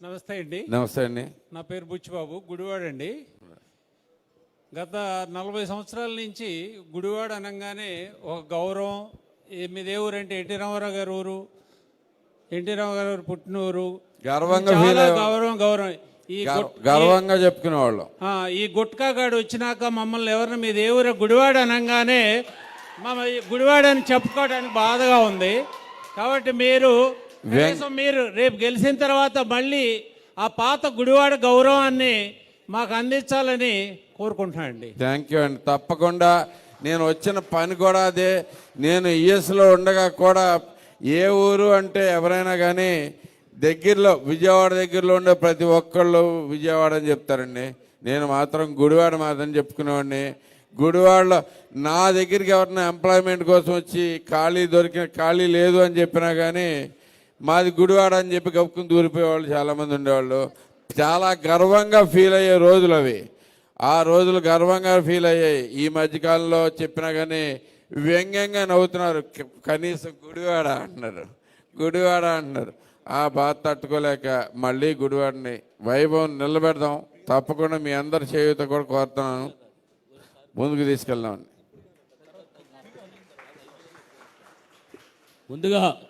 నమస్తే అండి. నమస్తే అండి. నా పేరు బుచ్చిబాబు గుడివాడ అండి. గత నలభై సంవత్సరాల నుంచి గుడివాడ అనగానే ఒక గౌరవం. మీదే ఊరు అంటే ఎన్టీ రామారావు గారి ఊరు ఎన్టీ రామారావు గారు పుట్టిన ఊరు గర్వంగా గౌరవం గౌరవం. ఈ గర్వంగా చెప్పుకునేవాళ్ళం ఈ గుట్కా గాడు వచ్చినాక మమ్మల్ని ఎవరిని మీ దేవురు గుడివాడ అనగానే మా గుడివాడ అని చెప్పుకోవడానికి బాధగా ఉంది. కాబట్టి మీరు కనీసం మీరు రేపు గెలిచిన తర్వాత మళ్ళీ ఆ పాత గుడివాడ గౌరవాన్ని మాకు అందించాలని కోరుకుంటున్నానండి. థ్యాంక్ యూ అండి. తప్పకుండా నేను వచ్చిన పని కూడా అదే. నేను యుఎస్లో ఉండగా కూడా ఏ ఊరు అంటే ఎవరైనా కానీ దగ్గరలో విజయవాడ దగ్గరలో ఉండే ప్రతి ఒక్కళ్ళు విజయవాడ అని చెప్తారండి. నేను మాత్రం గుడివాడ మాత్రం చెప్పుకునేవాడిని. గుడివాడలో నా దగ్గరికి ఎవరైనా ఎంప్లాయ్మెంట్ కోసం వచ్చి ఖాళీ దొరికిన ఖాళీ లేదు అని చెప్పినా కానీ మాది గుడివాడ అని చెప్పి గప్పుకుని దూరిపోయేవాళ్ళు చాలామంది ఉండేవాళ్ళు. చాలా గర్వంగా ఫీల్ అయ్యే రోజులు అవి. ఆ రోజులు గర్వంగా ఫీల్ అయ్యాయి. ఈ మధ్యకాలంలో చెప్పినా కానీ వ్యంగ్యంగా నవ్వుతున్నారు. కనీసం గుడివాడ అంటున్నారు. గుడివాడ అంటున్నారు. ఆ బాధ తట్టుకోలేక మళ్ళీ గుడివాడని వైభవం నిలబెడదాం. తప్పకుండా మీ అందరి చేయూత కూడా కోరుతున్నాను. ముందుకు తీసుకెళ్దాం ముందుగా